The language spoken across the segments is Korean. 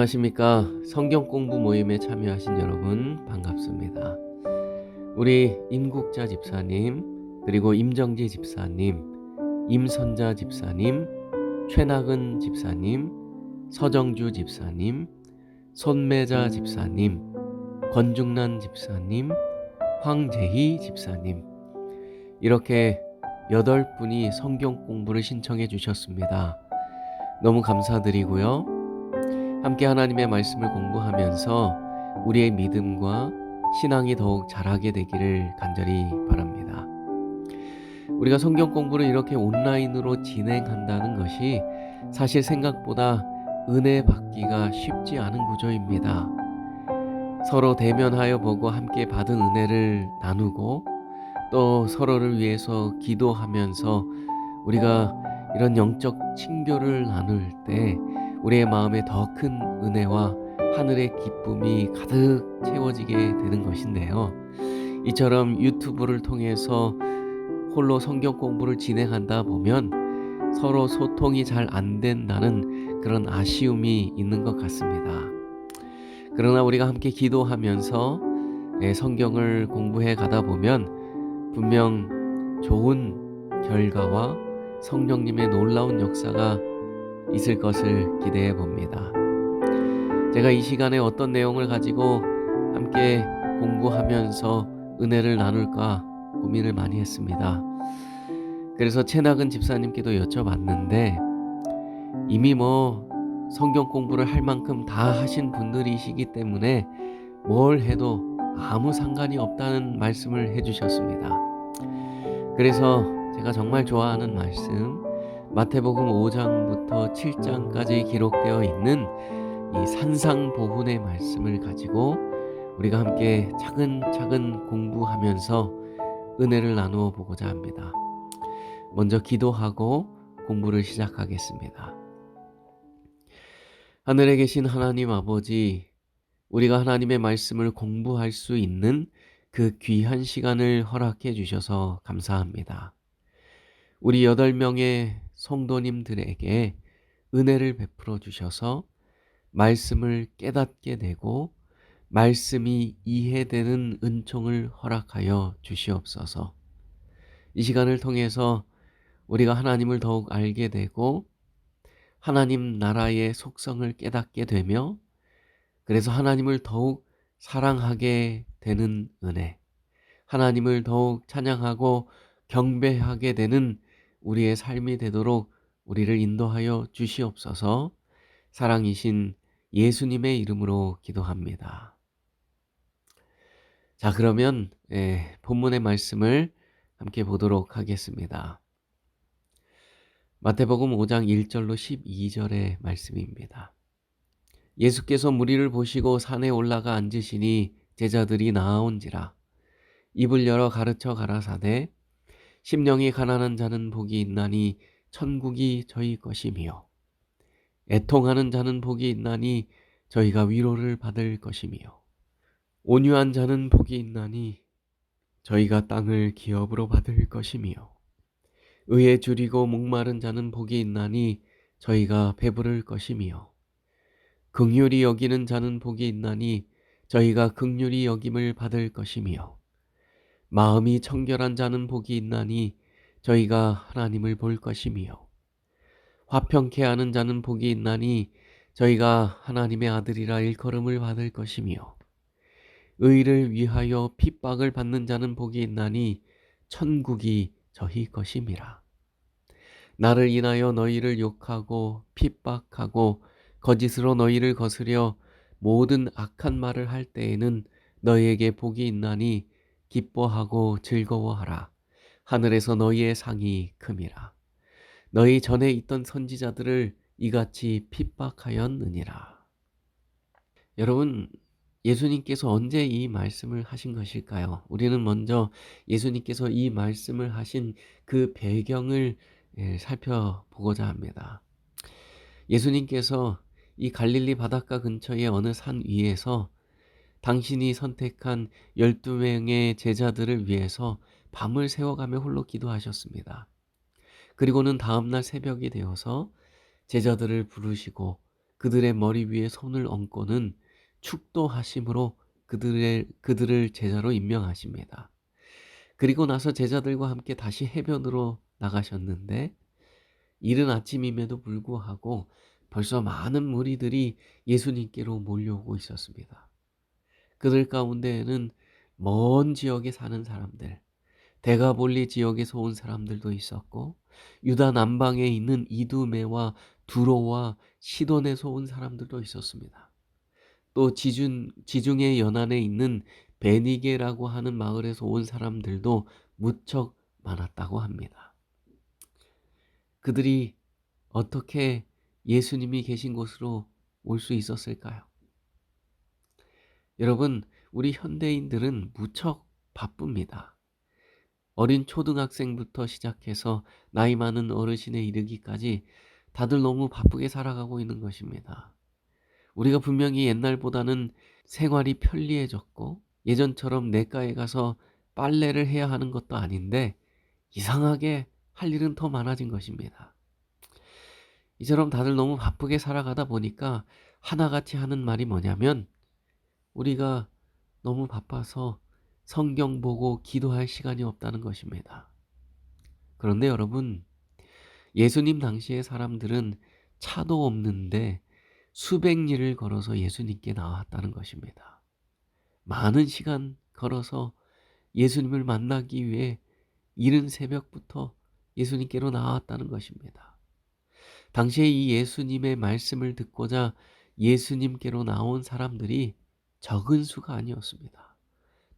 안녕하십니까. 성경 공부 모임에 참여하신 여러분 반갑습니다. 우리 임국자 집사님, 그리고 임정지 집사님, 임선자 집사님, 최낙은 집사님, 서정주 집사님, 손매자 집사님, 권중란 집사님, 황재희 집사님, 이렇게 여덟 분이 성경 공부를 신청해 주셨습니다. 너무 감사드리고요. 함께 하나님의 말씀을 공부하면서 우리의 믿음과 신앙이 더욱 자라게 되기를 간절히 바랍니다. 우리가 성경 공부를 이렇게 온라인으로 진행한다는 것이 사실 생각보다 은혜 받기가 쉽지 않은 구조입니다. 서로 대면하여 보고 함께 받은 은혜를 나누고 또 서로를 위해서 기도하면서 우리가 이런 영적 친교를 나눌 때 우리의 마음에 더 큰 은혜와 하늘의 기쁨이 가득 채워지게 되는 것인데요. 이처럼 유튜브를 통해서 홀로 성경 공부를 진행한다 보면 서로 소통이 잘 안 된다는 그런 아쉬움이 있는 것 같습니다. 그러나 우리가 함께 기도하면서 예, 성경을 공부해 가다 보면 분명 좋은 결과와 성령님의 놀라운 역사가 있을 것을 기대해 봅니다. 제가 이 시간에 어떤 내용을 가지고 함께 공부하면서 은혜를 나눌까 고민을 많이 했습니다. 그래서 채낙은 집사님께도 여쭤봤는데 이미 뭐 성경 공부를 할 만큼 다 하신 분들이시기 때문에 뭘 해도 아무 상관이 없다는 말씀을 해주셨습니다. 그래서 제가 정말 좋아하는 말씀 마태복음 5장부터 7장까지 기록되어 있는 이 산상보훈의 말씀을 가지고 우리가 함께 차근차근 공부하면서 은혜를 나누어 보고자 합니다. 먼저 기도하고 공부를 시작하겠습니다. 하늘에 계신 하나님 아버지, 우리가 하나님의 말씀을 공부할 수 있는 그 귀한 시간을 허락해 주셔서 감사합니다. 우리 여덟 명의 성도님들에게 은혜를 베풀어 주셔서 말씀을 깨닫게 되고 말씀이 이해되는 은총을 허락하여 주시옵소서. 이 시간을 통해서 우리가 하나님을 더욱 알게 되고 하나님 나라의 속성을 깨닫게 되며 그래서 하나님을 더욱 사랑하게 되는 은혜, 하나님을 더욱 찬양하고 경배하게 되는 우리의 삶이 되도록 우리를 인도하여 주시옵소서 사랑이신 예수님의 이름으로 기도합니다. 자, 그러면 예, 본문의 말씀을 함께 보도록 하겠습니다. 마태복음 5장 1절로 12절의 말씀입니다. 예수께서 무리를 보시고 산에 올라가 앉으시니 제자들이 나아온지라 입을 열어 가르쳐 가라사대 심령이 가난한 자는 복이 있나니 천국이 저희 것이며 애통하는 자는 복이 있나니 저희가 위로를 받을 것이며 온유한 자는 복이 있나니 저희가 땅을 기업으로 받을 것이며 의에 줄이고 목마른 자는 복이 있나니 저희가 배부를 것이며 극률이 여기는 자는 복이 있나니 저희가 극률이 여김을 받을 것이며 마음이 청결한 자는 복이 있나니 저희가 하나님을 볼 것이며 화평케 하는 자는 복이 있나니 저희가 하나님의 아들이라 일컬음을 받을 것이며 의를 위하여 핍박을 받는 자는 복이 있나니 천국이 저희 것임이라. 나를 인하여 너희를 욕하고 핍박하고 거짓으로 너희를 거스려 모든 악한 말을 할 때에는 너희에게 복이 있나니 기뻐하고 즐거워하라. 하늘에서 너희의 상이 큼이라. 너희 전에 있던 선지자들을 이같이 핍박하였느니라. 여러분, 예수님께서 언제 이 말씀을 하신 것일까요? 우리는 먼저 예수님께서 이 말씀을 하신 그 배경을 예, 살펴보고자 합니다. 예수님께서 이 갈릴리 바닷가 근처의 어느 산 위에서 당신이 선택한 12명의 제자들을 위해서 밤을 새워가며 홀로 기도하셨습니다. 그리고는 다음날 새벽이 되어서 제자들을 부르시고 그들의 머리 위에 손을 얹고는 축도하심으로 그들의 그들을 제자로 임명하십니다. 그리고 나서 제자들과 함께 다시 해변으로 나가셨는데 이른 아침임에도 불구하고 벌써 많은 무리들이 예수님께로 몰려오고 있었습니다. 그들 가운데에는 먼 지역에 사는 사람들, 대가볼리 지역에서 온 사람들도 있었고 유다 남방에 있는 이두메와 두로와 시돈에서 온 사람들도 있었습니다. 또 지중, 지중해 연안에 있는 베니게라고 하는 마을에서 온 사람들도 무척 많았다고 합니다. 그들이 어떻게 예수님이 계신 곳으로 올 수 있었을까요? 여러분, 우리 현대인들은 무척 바쁩니다. 어린 초등학생부터 시작해서 나이 많은 어르신에 이르기까지 다들 너무 바쁘게 살아가고 있는 것입니다. 우리가 분명히 옛날보다는 생활이 편리해졌고 예전처럼 내과에 가서 빨래를 해야 하는 것도 아닌데 이상하게 할 일은 더 많아진 것입니다. 이처럼 다들 너무 바쁘게 살아가다 보니까 하나같이 하는 말이 뭐냐면 우리가 너무 바빠서 성경 보고 기도할 시간이 없다는 것입니다. 그런데 여러분, 예수님 당시의 사람들은 차도 없는데 수백 리를 걸어서 예수님께 나왔다는 것입니다. 많은 시간 걸어서 예수님을 만나기 위해 이른 새벽부터 예수님께로 나왔다는 것입니다. 당시에 이 예수님의 말씀을 듣고자 예수님께로 나온 사람들이 적은 수가 아니었습니다.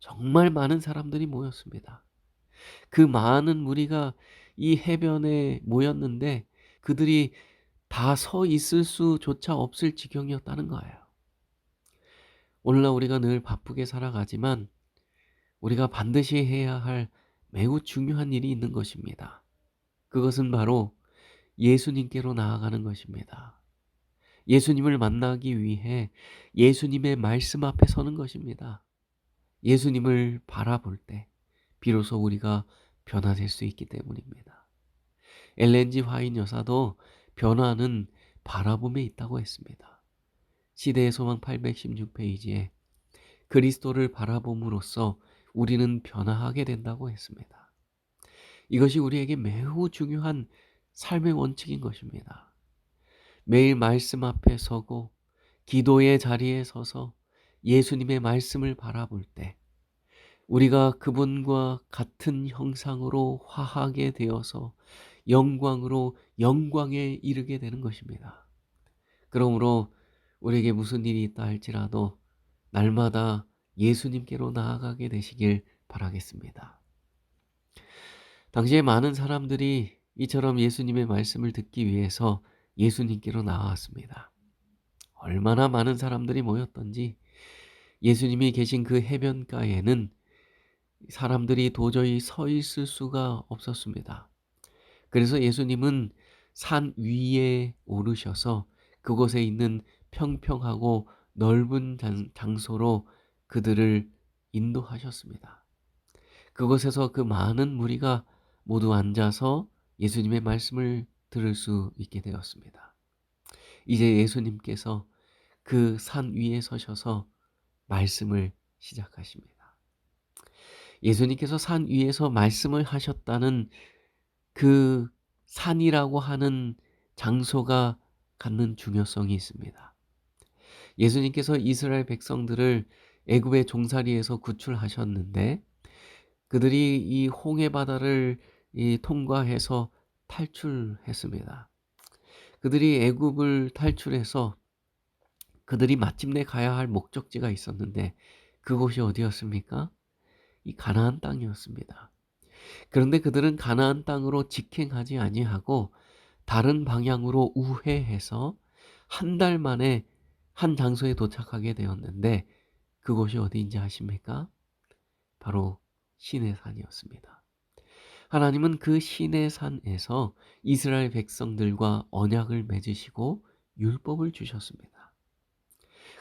정말 많은 사람들이 모였습니다. 그 많은 무리가 이 해변에 모였는데 그들이 다 서 있을 수조차 없을 지경이었다는 거예요. 오늘날 우리가 늘 바쁘게 살아가지만 우리가 반드시 해야 할 매우 중요한 일이 있는 것입니다. 그것은 바로 예수님께로 나아가는 것입니다. 예수님을 만나기 위해 예수님의 말씀 앞에 서는 것입니다. 예수님을 바라볼 때 비로소 우리가 변화될 수 있기 때문입니다. 엘렌지 화인 여사도 변화는 바라봄에 있다고 했습니다. 시대의 소망 816페이지에 그리스도를 바라봄으로써 우리는 변화하게 된다고 했습니다. 이것이 우리에게 매우 중요한 삶의 원칙인 것입니다. 매일 말씀 앞에 서고 기도의 자리에 서서 예수님의 말씀을 바라볼 때 우리가 그분과 같은 형상으로 화하게 되어서 영광으로 영광에 이르게 되는 것입니다. 그러므로 우리에게 무슨 일이 있다 할지라도 날마다 예수님께로 나아가게 되시길 바라겠습니다. 당시에 많은 사람들이 이처럼 예수님의 말씀을 듣기 위해서 예수님께로 나왔습니다. 얼마나 많은 사람들이 모였던지 예수님이 계신 그 해변가에는 사람들이 도저히 서 있을 수가 없었습니다. 그래서 예수님은 산 위에 오르셔서 그곳에 있는 평평하고 넓은 장소로 그들을 인도하셨습니다. 그곳에서 그 많은 무리가 모두 앉아서 예수님의 말씀을 들을 수 있게 되었습니다. 이제 예수님께서 그 산 위에 서셔서 말씀을 시작하십니다. 예수님께서 산 위에서 말씀을 하셨다는 그 산이라고 하는 장소가 갖는 중요성이 있습니다. 예수님께서 이스라엘 백성들을 애굽의 종살이에서 구출하셨는데 그들이 이 홍해 바다를 통과해서 탈출했습니다. 그들이 애굽을 탈출해서 그들이 마침내 가야 할 목적지가 있었는데 그곳이 어디였습니까? 이 가나안 땅이었습니다. 그런데 그들은 가나안 땅으로 직행하지 아니하고 다른 방향으로 우회해서 한 달 만에 한 장소에 도착하게 되었는데 그곳이 어디인지 아십니까? 바로 시내산이었습니다. 하나님은 그 신의 산에서 이스라엘 백성들과 언약을 맺으시고 율법을 주셨습니다.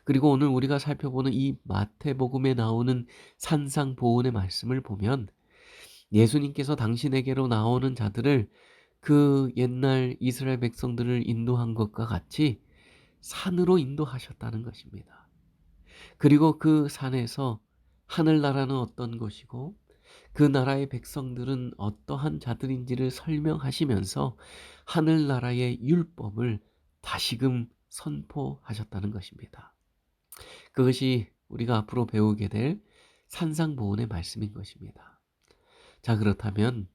그리고 오늘 우리가 살펴보는 이 마태복음에 나오는 산상보훈의 말씀을 보면 예수님께서 당신에게로 나오는 자들을 그 옛날 이스라엘 백성들을 인도한 것과 같이 산으로 인도하셨다는 것입니다. 그리고 그 산에서 하늘나라는 어떤 곳이고 그 나라의 백성들은 어떠한 자들인지를 설명하시면서 하늘나라의 율법을 다시금 선포하셨다는 것입니다. 그것이 우리가 앞으로 배우게 될 산상보훈의 말씀인 것입니다. 자, 그렇다면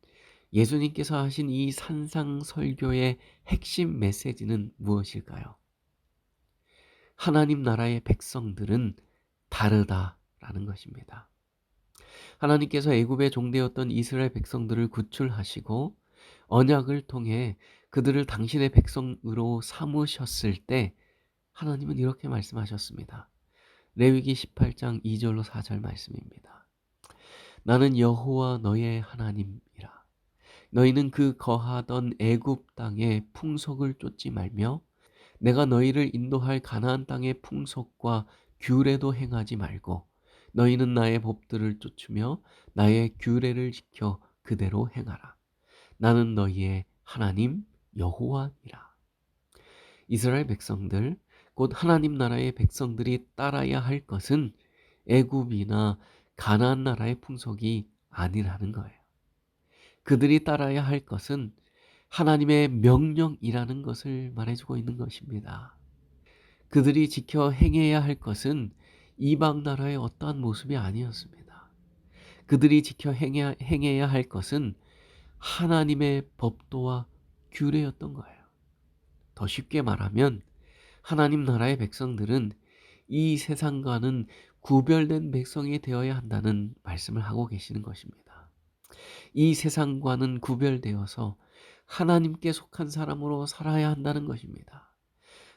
예수님께서 하신 이 산상설교의 핵심 메시지는 무엇일까요? 하나님 나라의 백성들은 다르다라는 것입니다. 하나님께서 애굽의 종되었던 이스라엘 백성들을 구출하시고 언약을 통해 그들을 당신의 백성으로 삼으셨을 때 하나님은 이렇게 말씀하셨습니다. 레위기 18장 2절로 4절 말씀입니다. 나는 여호와 너의 하나님이라. 너희는 그 거하던 애굽 땅의 풍속을 쫓지 말며 내가 너희를 인도할 가나안 땅의 풍속과 규례도 행하지 말고 너희는 나의 법들을 쫓으며 나의 규례를 지켜 그대로 행하라. 나는 너희의 하나님 여호와니라. 이스라엘 백성들 곧 하나님 나라의 백성들이 따라야 할 것은 애굽이나 가나안 나라의 풍속이 아니라는 거예요. 그들이 따라야 할 것은 하나님의 명령이라는 것을 말해주고 있는 것입니다. 그들이 지켜 행해야 할 것은 이방 나라의 어떠한 모습이 아니었습니다. 그들이 지켜 행해야, 행해야 할 것은 하나님의 법도와 규례였던 거예요. 더 쉽게 말하면 하나님 나라의 백성들은 이 세상과는 구별된 백성이 되어야 한다는 말씀을 하고 계시는 것입니다. 이 세상과는 구별되어서 하나님께 속한 사람으로 살아야 한다는 것입니다.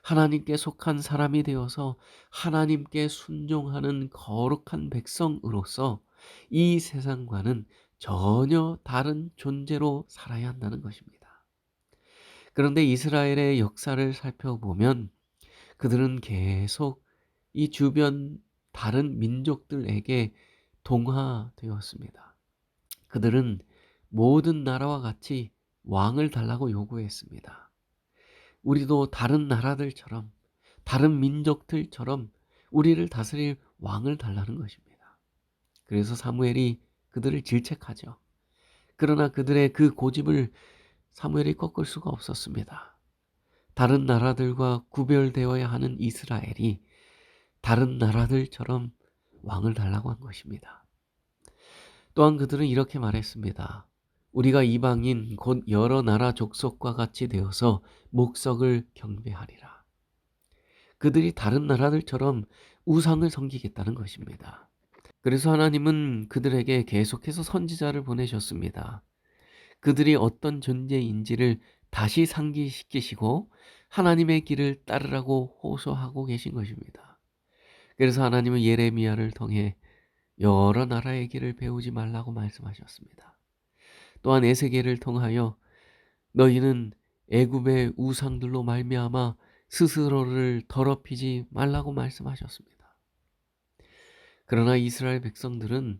하나님께 속한 사람이 되어서 하나님께 순종하는 거룩한 백성으로서 이 세상과는 전혀 다른 존재로 살아야 한다는 것입니다. 그런데 이스라엘의 역사를 살펴보면 그들은 계속 이 주변 다른 민족들에게 동화되었습니다. 그들은 모든 나라와 같이 왕을 달라고 요구했습니다. 우리도 다른 나라들처럼 다른 민족들처럼 우리를 다스릴 왕을 달라는 것입니다. 그래서 사무엘이 그들을 질책하죠. 그러나 그들의 그 고집을 사무엘이 꺾을 수가 없었습니다. 다른 나라들과 구별되어야 하는 이스라엘이 다른 나라들처럼 왕을 달라고 한 것입니다. 또한 그들은 이렇게 말했습니다. 우리가 이방인 곧 여러 나라 족속과 같이 되어서 목석을 경배하리라. 그들이 다른 나라들처럼 우상을 섬기겠다는 것입니다. 그래서 하나님은 그들에게 계속해서 선지자를 보내셨습니다. 그들이 어떤 존재인지를 다시 상기시키시고 하나님의 길을 따르라고 호소하고 계신 것입니다. 그래서 하나님은 예레미야를 통해 여러 나라의 길을 배우지 말라고 말씀하셨습니다. 또한 에세겔을 통하여 너희는 애굽의 우상들로 말미암아 스스로를 더럽히지 말라고 말씀하셨습니다. 그러나 이스라엘 백성들은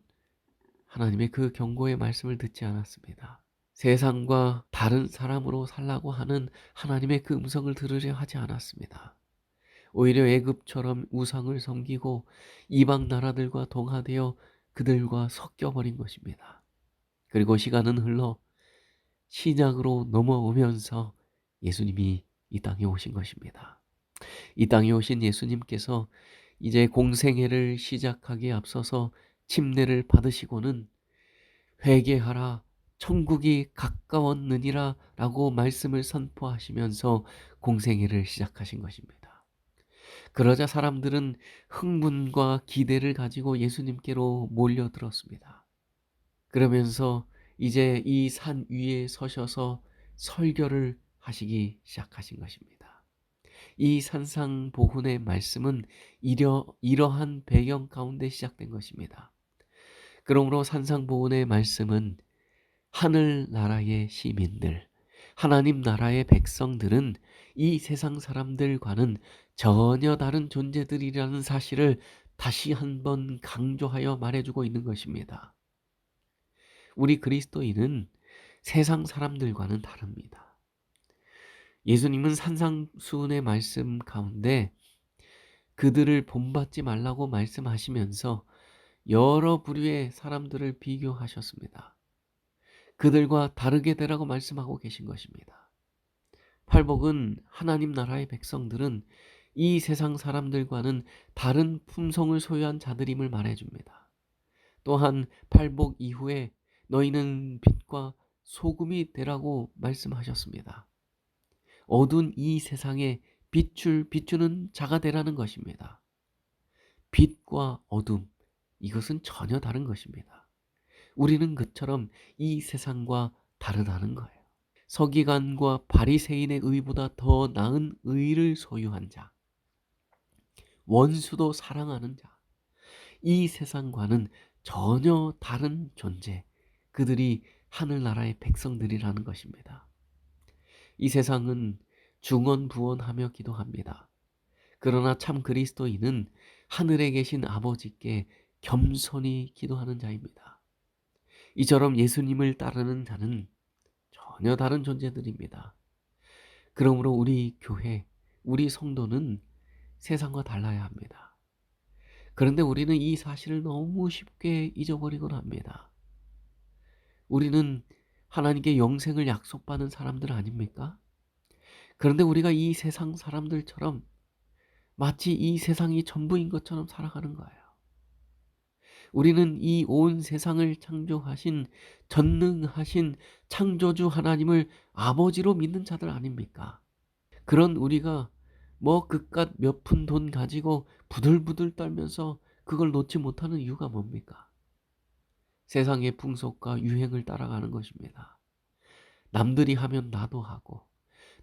하나님의 그 경고의 말씀을 듣지 않았습니다. 세상과 다른 사람으로 살라고 하는 하나님의 그 음성을 들으려 하지 않았습니다. 오히려 애굽처럼 우상을 섬기고 이방 나라들과 동화되어 그들과 섞여 버린 것입니다. 그리고 시간은 흘러 신약으로 넘어오면서 예수님이 이 땅에 오신 것입니다. 이 땅에 오신 예수님께서 이제 공생애를 시작하기에 앞서서 침례를 받으시고는 회개하라 천국이 가까웠느니라 라고 말씀을 선포하시면서 공생애를 시작하신 것입니다. 그러자 사람들은 흥분과 기대를 가지고 예수님께로 몰려들었습니다. 그러면서 이제 이 산 위에 서셔서 설교를 하시기 시작하신 것입니다. 이 산상 보훈의 말씀은 이러, 이러한 배경 가운데 시작된 것입니다. 그러므로 산상 보훈의 말씀은 하늘나라의 시민들, 하나님 나라의 백성들은 이 세상 사람들과는 전혀 다른 존재들이라는 사실을 다시 한번 강조하여 말해주고 있는 것입니다. 우리 그리스도인은 세상 사람들과는 다릅니다. 예수님은 산상수훈의 말씀 가운데 그들을 본받지 말라고 말씀하시면서 여러 부류의 사람들을 비교하셨습니다. 그들과 다르게 되라고 말씀하고 계신 것입니다. 팔복은 하나님 나라의 백성들은 이 세상 사람들과는 다른 품성을 소유한 자들임을 말해줍니다. 또한 팔복 이후에 너희는 빛과 소금이 되라고 말씀하셨습니다. 어두운 이 세상에 빛을 비추는 자가 되라는 것입니다. 빛과 어둠, 이것은 전혀 다른 것입니다. 우리는 그처럼 이 세상과 다르다는 거예요. 서기관과 바리새인의 의보다 더 나은 의를 소유한 자, 원수도 사랑하는 자, 이 세상과는 전혀 다른 존재, 그들이 하늘나라의 백성들이라는 것입니다. 이 세상은 중언부언하며 기도합니다. 그러나 참 그리스도인은 하늘에 계신 아버지께 겸손히 기도하는 자입니다. 이처럼 예수님을 따르는 자는 전혀 다른 존재들입니다. 그러므로 우리 교회, 우리 성도는 세상과 달라야 합니다. 그런데 우리는 이 사실을 너무 쉽게 잊어버리곤 합니다. 우리는 하나님께 영생을 약속받은 사람들 아닙니까? 그런데 우리가 이 세상 사람들처럼 마치 이 세상이 전부인 것처럼 살아가는 거예요. 우리는 이 온 세상을 창조하신 전능하신 창조주 하나님을 아버지로 믿는 자들 아닙니까? 그런 우리가 뭐 그깟 몇 푼 돈 가지고 부들부들 떨면서 그걸 놓지 못하는 이유가 뭡니까? 세상의 풍속과 유행을 따라가는 것입니다. 남들이 하면 나도 하고,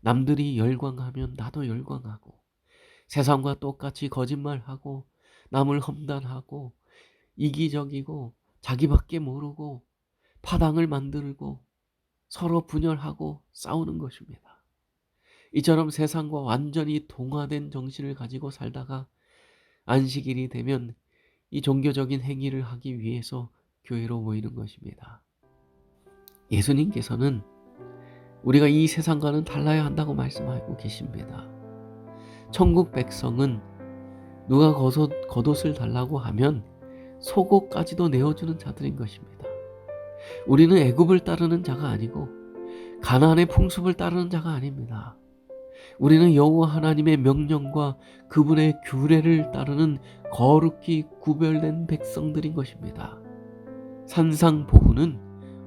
남들이 열광하면 나도 열광하고, 세상과 똑같이 거짓말하고, 남을 험단하고, 이기적이고, 자기밖에 모르고, 파당을 만들고, 서로 분열하고 싸우는 것입니다. 이처럼 세상과 완전히 동화된 정신을 가지고 살다가 안식일이 되면 이 종교적인 행위를 하기 위해서 교회로 모이는 것입니다. 예수님께서는 우리가 이 세상과는 달라야 한다고 말씀하고 계십니다. 천국 백성은 누가 겉옷, 겉옷을 달라고 하면 속옷까지도 내어주는 자들인 것입니다. 우리는 애굽을 따르는 자가 아니고 가나안의 풍습을 따르는 자가 아닙니다. 우리는 여호와 하나님의 명령과 그분의 규례를 따르는 거룩히 구별된 백성들인 것입니다. 산상보훈은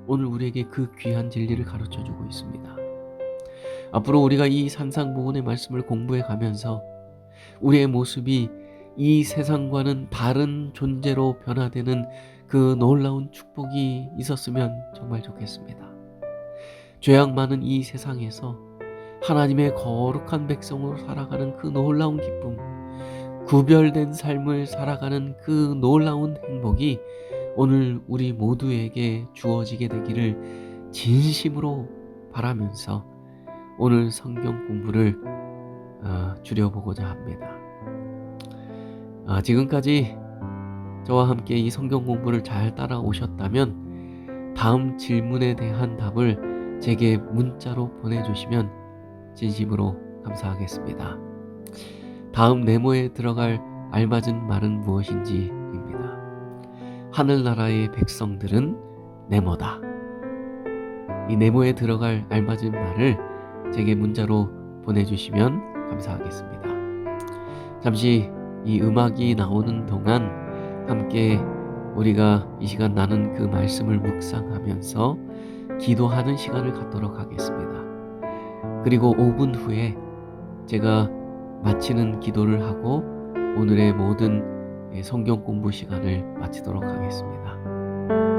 오늘 우리에게 그 귀한 진리를 가르쳐 주고 있습니다. 앞으로 우리가 이 산상보훈의 말씀을 공부해 가면서 우리의 모습이 이 세상과는 다른 존재로 변화되는 그 놀라운 축복이 있었으면 정말 좋겠습니다. 죄악 많은 이 세상에서 하나님의 거룩한 백성으로 살아가는 그 놀라운 기쁨, 구별된 삶을 살아가는 그 놀라운 행복이 오늘 우리 모두에게 주어지게 되기를 진심으로 바라면서 오늘 성경 공부를 어, 줄여보고자 합니다. 아, 지금까지 저와 함께 이 성경 공부를 잘 따라오셨다면 다음 질문에 대한 답을 제게 문자로 보내주시면 진심으로 감사하겠습니다. 다음 네모에 들어갈 알맞은 말은 무엇인지입니다. 하늘나라의 백성들은 네모다. 이 네모에 들어갈 알맞은 말을 제게 문자로 보내주시면 감사하겠습니다. 잠시 이 음악이 나오는 동안 함께 우리가 이 시간 나눈 그 말씀을 묵상하면서 기도하는 시간을 갖도록 하겠습니다. 그리고 5분 후에 제가 마치는 기도를 하고 오늘의 모든 성경 공부 시간을 마치도록 하겠습니다.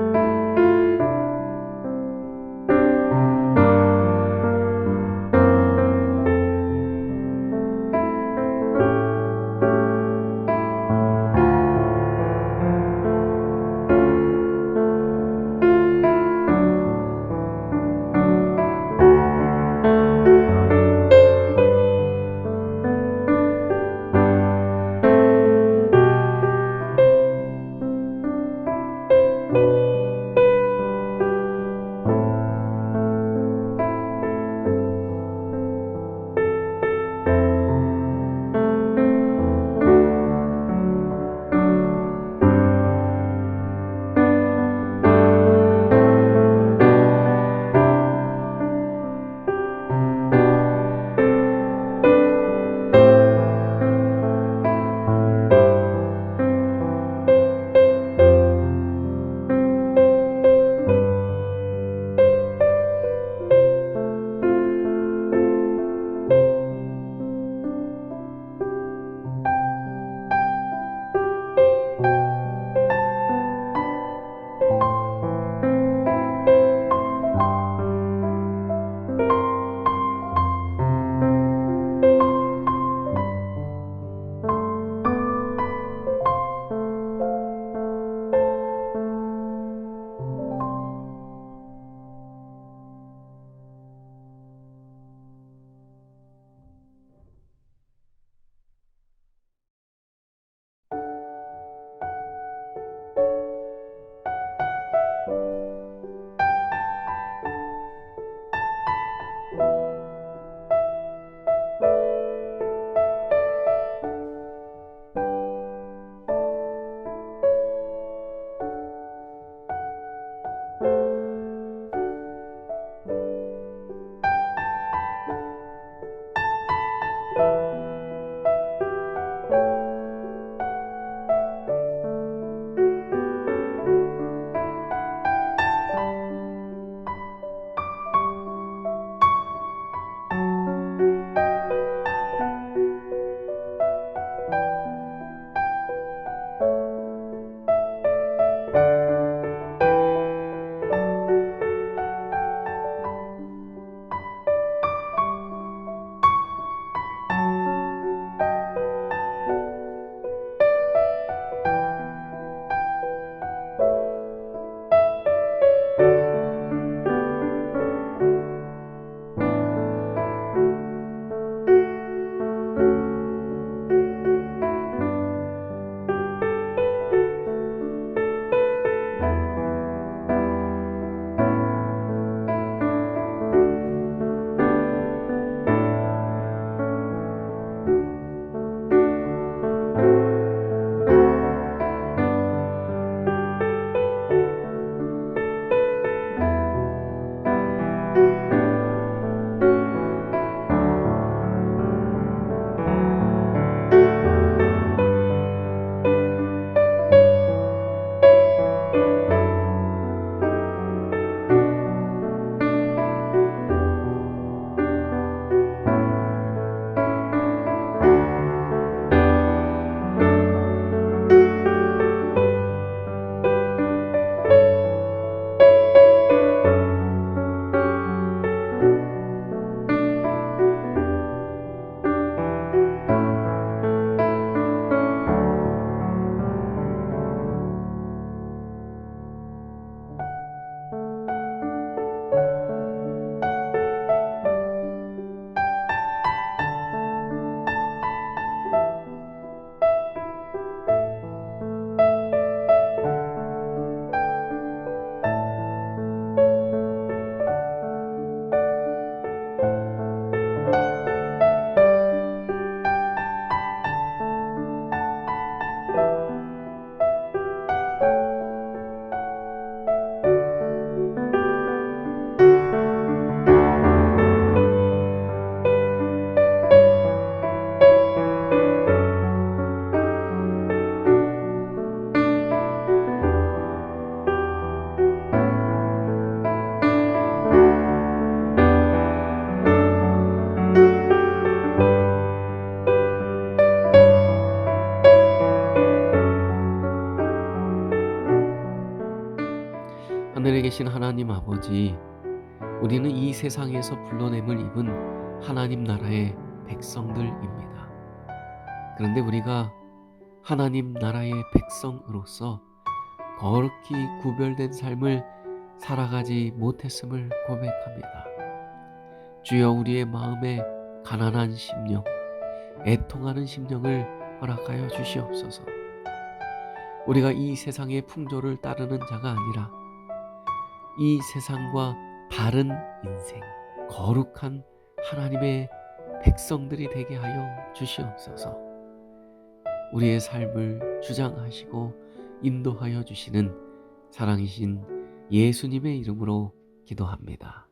아버지, 우리는 이 세상에서 불러냄을 입은 하나님 나라의 백성들입니다. 그런데 우리가 하나님 나라의 백성으로서 거룩히 구별된 삶을 살아가지 못했음을 고백합니다. 주여 우리의 마음에 가난한 심령, 애통하는 심령을 허락하여 주시옵소서. 우리가 이 세상의 풍조를 따르는 자가 아니라 이 세상과 다른 인생, 거룩한 하나님의 백성들이 되게 하여 주시옵소서. 우리의 삶을 주장하시고 인도하여 주시는 사랑이신 예수님의 이름으로 기도합니다.